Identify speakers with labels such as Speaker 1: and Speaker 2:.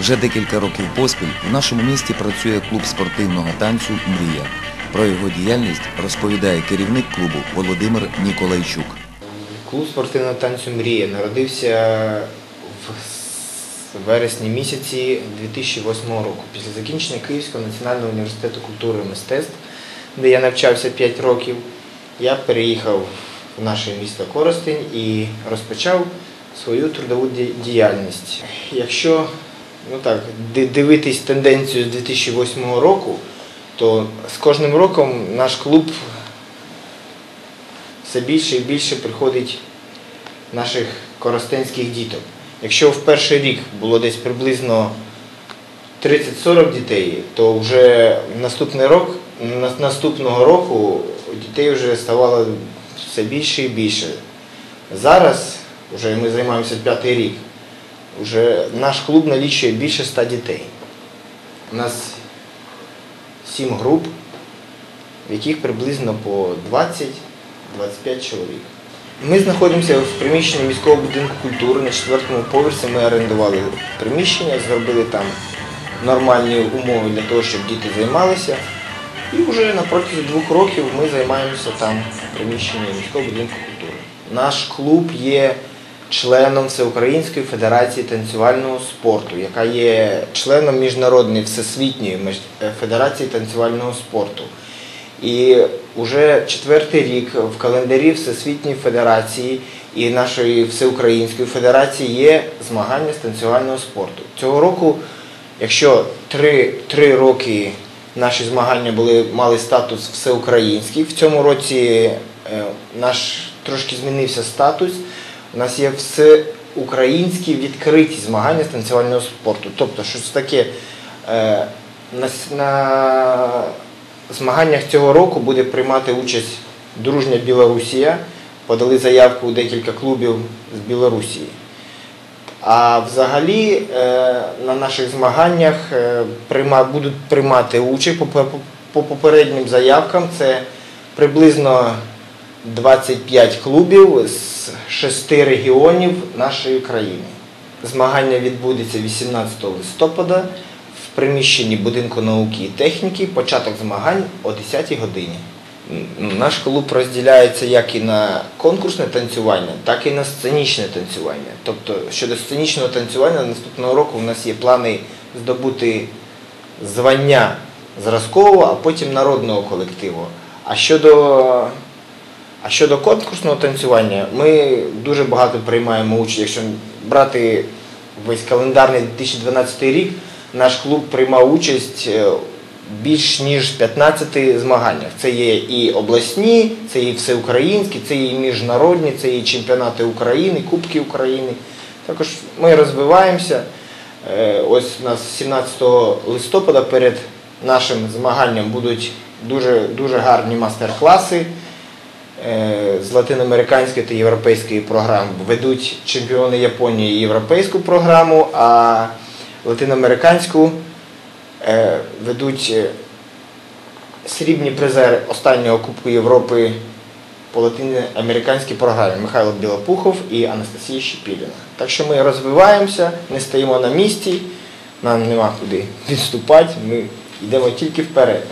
Speaker 1: Вже декілька років поспіль у нашому місті працює клуб спортивного танцю Мрія. Про його діяльність розповідає керівник клубу Володимир Ніколайчук.
Speaker 2: Клуб спортивного танцю Мрія народився в вересні місяці 2008 року після закінчення Київського національного університету культури і мистецтв, де я навчався 5 років. Я переїхав в наше місто Коростень і розпочав свою трудову діяльність. Якщо ну так, дивитись тенденцію з 2008 року, то з кожним роком наш клуб все більше і більше приходить наших коростенських діток. Якщо в перший рік було десь приблизно 30-40 дітей, то вже наступний рок, наступного року дітей вже ставало все більше і більше. Зараз, вже ми займаємося п'ятий рік, вже наш клуб налічує більше 100 дітей. У нас 7 груп, в яких приблизно по 20-25 чоловік. Ми знаходимося в приміщенні міського будинку культури на четвертому поверсі. Ми орендували приміщення, зробили там нормальні умови для того, щоб діти займалися. І вже на протязі двох років ми займаємося там в приміщенні міського будинку культури. Наш клуб є членом Всеукраїнської федерації танцювального спорту, яка є членом Міжнародної всесвітньої е, федерації танцювального спорту. І вже четвертий рік в календарі Всесвітньої Федерації і нашої Всеукраїнської Федерації є змагання з танцювального спорту. Цього року, якщо три, три роки наші змагання були, мали статус всеукраїнський, в цьому році е, наш трошки змінився статус. У нас є всеукраїнські відкриті змагання з танцювального спорту. Тобто, щось таке е, на, на змаганнях цього року буде приймати участь дружня Білорусія. Подали заявку у декілька клубів з Білорусі. А взагалі е, на наших змаганнях е, будуть приймати участь по попереднім заявкам. Це приблизно 25 клубів з 6 регіонів нашої країни. Змагання відбудеться 18 листопада в приміщенні будинку науки і техніки. Початок змагань о 10 годині. Наш клуб розділяється як і на конкурсне танцювання, так і на сценічне танцювання. Тобто щодо сценічного танцювання наступного року у нас є плани здобути звання зразкового, а потім народного колективу. А щодо а щодо конкурсного танцювання, ми дуже багато приймаємо участь. Якщо брати весь календарний 2012 рік, наш клуб приймав участь е, більш ніж 15 змаганнях. Це є і обласні, це і всеукраїнські, це і міжнародні, це і чемпіонати України, Кубки України. Також ми розвиваємося. Е, Ось у нас 17 листопада перед нашим змаганням будуть дуже, дуже гарні мастер-класи з латиноамериканської та європейської програм. Ведуть чемпіони Японії європейську програму, а латиноамериканську е, ведуть е, срібні призери останнього Кубку Європи по латиноамериканській програмі Михайло Білопухов і Анастасія Щепіліна. Так що ми розвиваємося, не стоїмо на місці, нам нема куди відступати, ми йдемо тільки вперед.